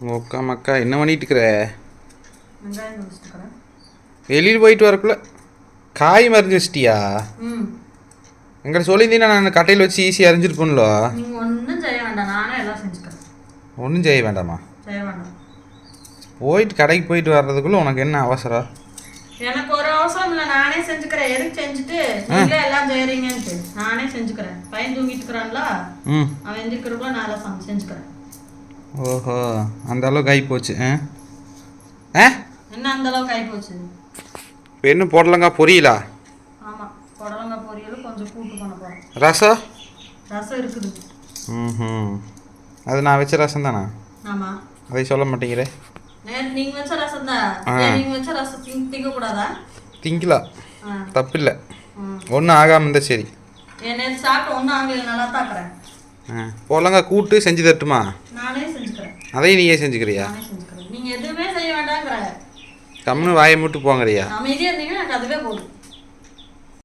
ஓக்கா மக்கா என்ன பண்ணிட்டு இருக்கிற வெளியில் போயிட்டு வரக்குள்ள காய் மருந்து வச்சிட்டியா ம். எங்கிட்ட சொல்லியிருந்தீங்கன்னா நான் கட்டையில் வச்சு ஈஸியாக அரிஞ்சிருப்பேன்லோ. நீங்கள் ஒன்றும் செய்ய வேண்டாம். நானே எல்லாம் செஞ்சுக்கிறேன். ஒன்றும் செய்ய வேண்டாமா? செய்ய வேண்டாம். போயிட்டு கடைக்கு போயிட்டு வர்றதுக்குள்ளே உனக்கு என்ன அவசரம்? எனக்கு ஒரு அவசரம் இல்லை. நானே செஞ்சுக்கிறேன். எதுக்கு செஞ்சுட்டு நீங்களே எல்லாம் செய்கிறீங்கன்ட்டு நானே செஞ்சுக்கிறேன். பையன் தூங்கிட்டு இருக்கிறான்ல. ம். அவன் எந்திரிக்கிறப்ப நான் எல்லாம் செஞ்சுக்கிறேன். ஓஹோ அந்த அளவுக்கு ஆகி போச்சு ஆ? என்ன அந்த அளவுக்கு ஆகி போச்சு? என்ன போடலங்கா பொரியலா? ஆமாம் புடலங்காய் பொரியல் கொஞ்சம் கூட்டு பண்ண போகிறேன் ரசம்? ரசம் இருக்குது. ம் அது நான் வச்ச ரசம் தானா ஆமாம் அதை சொல்ல மாட்டேங்கிறே. நீங்கள் வச்ச ரசம் தான் ஆ. நீங்கள் வச்ச ரசம் திங்க திங்கக்கூடாதா? திங்கலாம் ஆ. தப்பில்லை. ம். ஒன்றும் ஆகாமல் இருந்தால் சரி. என் நேற்று சாப்பிட்டு ஒன்றும் ஆகல நல்லா தாக்குறேன் போடலங்கா கூட்டு செஞ்சு தட்டுமா அதையும் நீயே செஞ்சுக்கிறியா? நீங்கள் எதுவுமே செய்ய வேண்டாங்கிற கம்முன்னு வாயை மட்டும் போங்கறியா? அமைதியாக இருந்தீங்கன்னா எனக்கு அதுவே போதும்.